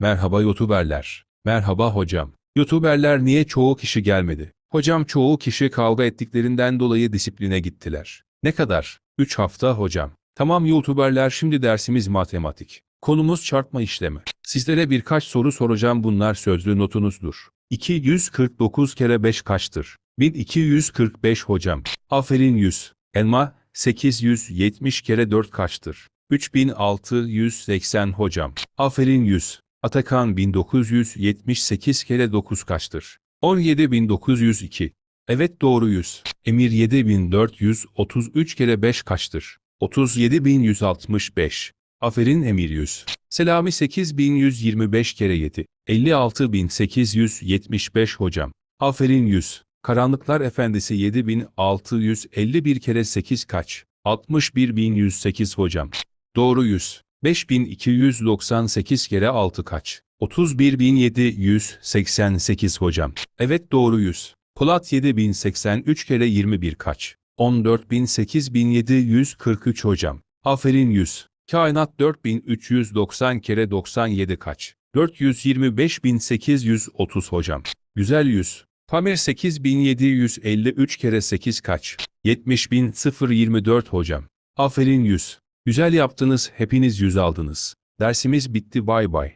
Merhaba YouTuberler. Merhaba hocam. YouTuberler niye çoğu kişi gelmedi? Hocam çoğu kişi kavga ettiklerinden dolayı disipline gittiler. Ne kadar? 3 hafta hocam. Tamam YouTuberler şimdi dersimiz matematik. Konumuz çarpma işlemi. Sizlere birkaç soru soracağım bunlar sözlü notunuzdur. 249 kere 5 kaçtır? 1245 hocam. Aferin 100. Elma 870 kere 4 kaçtır? 3680 hocam. Aferin 100. Atakan 1978 kere 9 kaçtır? 17902. Evet doğru 100. Emir 7433 kere 5 kaçtır? 37165. Aferin Emir 100. Selami 8125 kere 7. 56875 hocam. Aferin 100. Karanlıklar Efendisi 7651 kere 8 kaç? 61108 hocam. Doğru 100. 5298 kere 6 kaç? 31788 hocam. Evet doğru 100. Polat 7083 kere 21 kaç? 1408743 hocam. Aferin 100. Kainat 4390 kere 97 kaç? 425830 hocam. Güzel 100. Pamir 8753 kere 8 kaç? 70024 hocam. Aferin 100. Güzel yaptınız, hepiniz 100 aldınız. Dersimiz bitti bay bay.